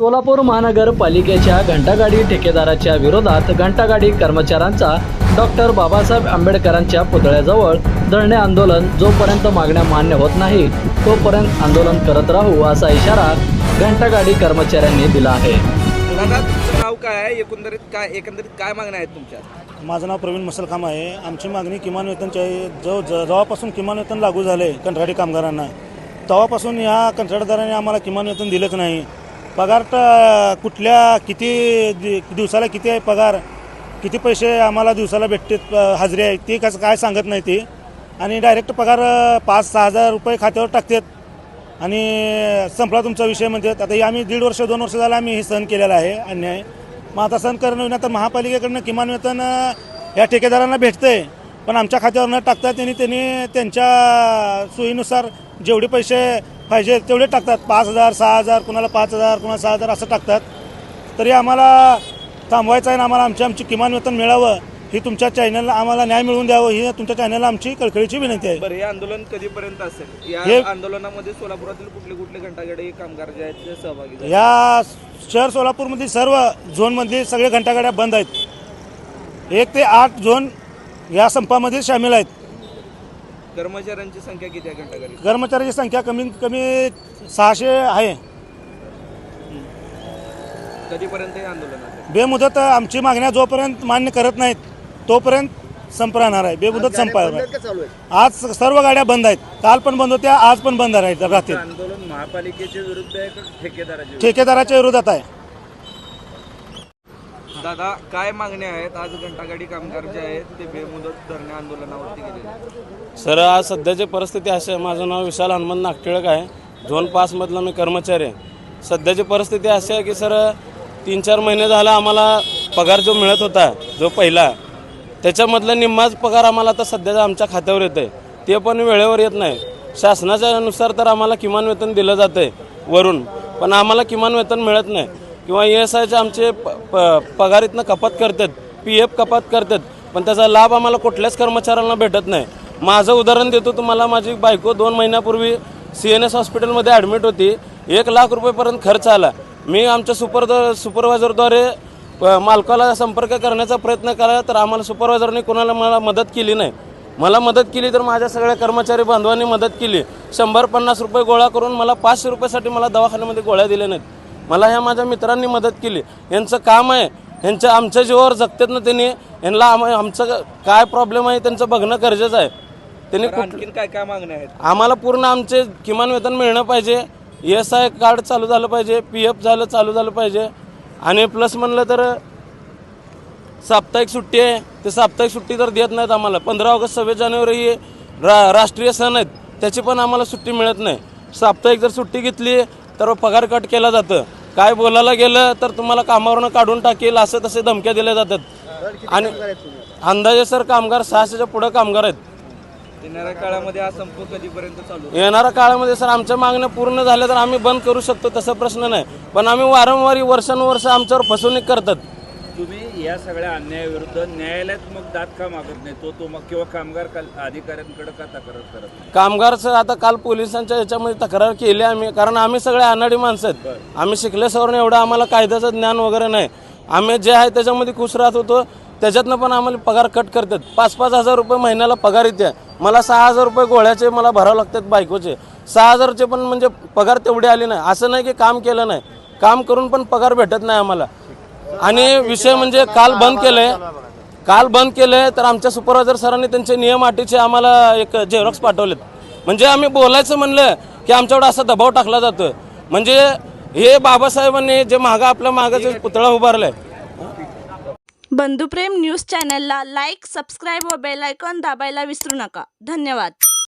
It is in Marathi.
सोलापूर महानगरपालिकेच्या घंटागाडी ठेकेदाराच्या विरोधात घंटागाडी कर्मचाऱ्यांचा डॉक्टर बाबासाहेब आंबेडकरांच्या पुतळ्याजवळ धरणे आंदोलन जोपर्यंत मागण्या मान्य होत नाही तोपर्यंत आंदोलन करत राहू असा इशारा घंटागाडी कर्मचाऱ्यांनी दिला आहे. तुमचं नाव काय आहे? एकंदरीत काय एकंदरीत काय मागण्या आहेत तुमच्या माझं नाव प्रवीण मसलखाम आहे. आमची मागणी किमान वेतनची आहे. जो ज- जेव्हापासून किमान वेतन लागू झालं आहे कंत्राटी कामगारांना तेव्हापासून या कंत्राटदारांनी आम्हाला किमान वेतन दिलंच नाही. पगार कुठल्या किती दि- दिवसाला किती आहे पगार? किती पैसे आम्हाला दिवसाला भेटते हजरी आहे? ते कसं काय सांगत नाही ती. आणि डायरेक्ट पगार पाच सहा हजार रुपये खात्यावर टाकतात. आणि संपला तुमचा विषय म्हणतात आता हे आम्ही दीड वर्ष दोन वर्ष झालं आम्ही हे सहन केलेलं आहे अन्याय. मग आता सहन करणं विना तर महापालिकेकडनं किमान वेतन या ठेकेदारांना आहे पण आमच्या खात्यावर न टाकता त्यांनी त्यांनी त्यांच्या सोयीनुसार जेवढे पैसे पाहिजे तेवढे टाकतात. पाच हजार सहा हजार कुणाला पाच हजार कुणाला सहा हजार असं टाकतात. तरी आम्हाला थांबवायचं आहे आणि आम्हाला आमची आमची किमान वेतन मिळावं ही तुमच्या चॅनलला आम्हाला न्याय मिळवून द्यावं ही तुमच्या चॅनलला आमची कळकळीची विनंती आहे. बरं हे आंदोलन कधीपर्यंत असेल? या हे- आंदोलनामध्ये सोलापुरातील कुठले कुठले घंटागाडी कामगार जे आहेत ते सहभागी झाले? या शहर सोलापूरमधील सर्व झोनमधले सगळे घंटागाड्या बंद आहेत. एक ते आठ झोन या संपामध्ये सामील आहेत. कर्मचाऱ्यांची संख्या किती आहे घंटागाडी? कर्मचाऱ्याची संख्या कमीत कमी सहाशे आहे. कधीपर्यंत हे आंदोलन असेल बेमुदत आमची मागण्या जोपर्यंत मान्य करत नाहीत तोपर्यंत संप राहणार आहे. बेमुदत संपायला आहे. आज सर्व गाड्या बंद आहेत. काल पण बंद होत्या आज पण बंद राहतील. आंदोलन महापालिकेच्या विरुद्ध आहे का ठेकेदाराच्या ठेकेदाराच्या विरोधात आहे. विरुद्ध? दादा काय मागण्या आहेत? आज घंटागाडी कामगार जे आहेत ते बेमुदत धरणे आंदोलनावरती गेले सर आज सध्याची परिस्थिती अशी आहे. माझं नाव विशाल हनुमंत नागटिळक आहे. झोन पाचमधला मी कर्मचारी आहे. सध्याची परिस्थिती अशी आहे की सर तीन चार महिने झाला आम्हाला पगार जो मिळत होता जो पहिला त्याच्यामधला निम्माच पगार आम्हाला आता सध्याचा आमच्या खात्यावर येतं आहे ते पण वेळेवर येत नाही. शासनाच्या नुसार तर आम्हाला किमान वेतन दिलं जातं आहे वरून. पण आम्हाला किमान वेतन मिळत नाही. किंवा ई एस आयचे आमचे प प- पगारीतनं कपात करतात पी एफ कपात करतात पण त्याचा लाभ आम्हाला कुठल्याच कर्मचाऱ्यांना भेटत नाही. माझं उदाहरण देतो तुम्हाला माझी बायको दोन महिन्यापूर्वी सी एन एस हॉस्पिटलमध्ये ॲडमिट होती. एक लाख रुपयेपर्यंत खर्च आला. मी आमच्या सुपर सुपरवायझरद्वारे मालकाला संपर्क करण्याचा प्रयत्न केला तर आम्हाला सुपरवायझरने कोणाला मला मदत केली नाही. मला मदत केली तर माझ्या सगळ्या कर्मचारी बांधवांनी मदत केली. शंभर पन्नास रुपये गोळा करून मला पाचशे रुपयासाठी मला दवाखान्यामध्ये गोळ्या दिल्या नाहीत. मला ह्या माझ्या मित्रांनी मदत केली. यांचं काम आहे. यांच्या आमच्या जीवावर जगतात ना त्यांनी. यांना आम आमचं काय प्रॉब्लेम आहे त्यांचं बघणं गरजेचं आहे. त्यांनी आणखीन काय काय मागण्या आहेत? आम्हाला पूर्ण आमचे किमान वेतन मिळणं पाहिजे. एस आय कार्ड चालू झालं पाहिजे. पी एफ झालं चालू झालं पाहिजे. आणि प्लस म्हणलं तर साप्ताहिक सुट्टी आहे. ते साप्ताहिक सुट्टी तर देत नाहीत आम्हाला. पंधरा ऑगस्ट सव्वीस जानेवारी ही रा राष्ट्रीय सण आहेत. त्याची पण आम्हाला सुट्टी मिळत नाही. साप्ताहिक जर सुट्टी घेतली तर पगार कट केला जातं. काय बोलायला गेलं तर तुम्हाला कामावरनं काढून टाकेल असं तसे धमक्या दिल्या जातात. आणि अंदाजे सर कामगार सहाशेच्या पुढं कामगार आहेत. येणाऱ्या काळामध्ये हा संप कधीपर्यंत चालू? येणाऱ्या काळामध्ये सर आमच्या मागण्या पूर्ण झाल्या तर आम्ही बंद करू शकतो तसा प्रश्न नाही. पण आम्ही वारंवार वर्षानुवर्ष आमच्यावर फसवणूक करतात. तुम्ही या सगळ्या अन्यायाविरुद्ध न्यायालयात मग दाद का मागत नाही? तो तो मग किंवा कामगार कल- अधिकाऱ्यांकडे का तक्रार करत नाही? कामगारचं आता काल पोलिसांच्या याच्यामध्ये तक्रार केली आम्ही. कारण आम्ही सगळे अनाडी माणसं आहेत. आम्ही शिकल्यासवरून एवढं आम्हाला कायद्याचं ज्ञान वगैरे नाही. आम्ही जे आहे त्याच्यामध्ये खुश राहत होतो. त्याच्यातनं पण आम्हाला पगार कट करतात. पाच पाच हजार रुपये महिन्याला पगार येते. मला सहा हजार रुपये गोळ्याचे मला भरावं लागतात बायकोचे. सहा हजारचे पण म्हणजे पगार तेवढे आले नाही. असं नाही की काम केलं नाही. काम करून पण पगार भेटत नाही आम्हाला. आणि विषय म्हणजे काल बंद केलंय. काल बंद केलंय तर आमच्या सुपरवायझर सरांनी त्यांचे नियम अटीचे आम्हाला एक झेरॉक्स पाठवलेत. म्हणजे आम्ही बोलायचं म्हणलं की आमच्याकडे असा दबाव टाकला जातो. म्हणजे हे बाबासाहेबांनी जे मागं आपल्या मागाचे पुतळा उभारलाय. बंधुप्रेम न्यूज चॅनलला लाईक सबस्क्राईब व बेल आयकॉन दाबायला विसरू नका. धन्यवाद.